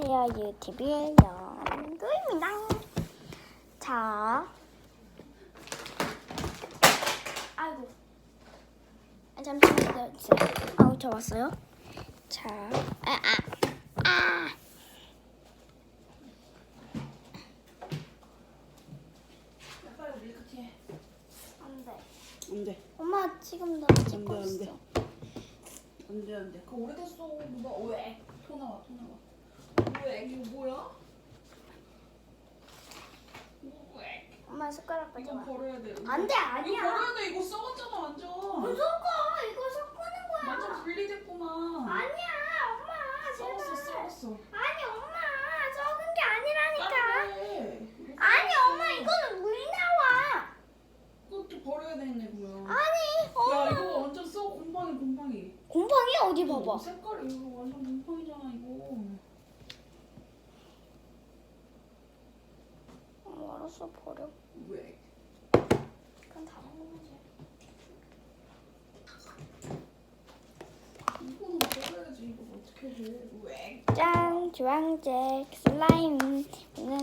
안녕하세요 유튜브의 연구입니다. 자, 아이고, 아, 잠시만 기다려주세요. 아우 저 왔어요. 자, 아, 아, 아. 안돼. 안돼 엄마 지금 나 찍고 안 돼, 안 돼. 있어. 안돼 안돼 그거 오래됐어 누가 왜? 토 나와 토 나와 왜 이거 뭐야? 왜? 엄마 숟가락 이거 가져와. 버려야 돼 안돼 이거 아니야. 버려야 돼 이거 썩었잖아 완전 무슨 거? 이거 섞는 거야. 완전 분리됐구만 아니야 엄마 썩었어 제발. 썩었어 아니 엄마 적은 게 아니라니까. 빨리 아니 엄마 이거는 물 나와. 그것도 버려야 되겠네 그러면 아니 야 엄마. 이거 완전 썩 곰팡이 곰팡이 곰팡이 어디 어, 봐봐. 색깔이 이거 완전 곰팡이잖아 이거 어, 알았어 버려. 왜? 그럼 다른 거지. 이거는 버려야지 이거 어떻게 해 왜? 짠 주황색 슬라임. 오늘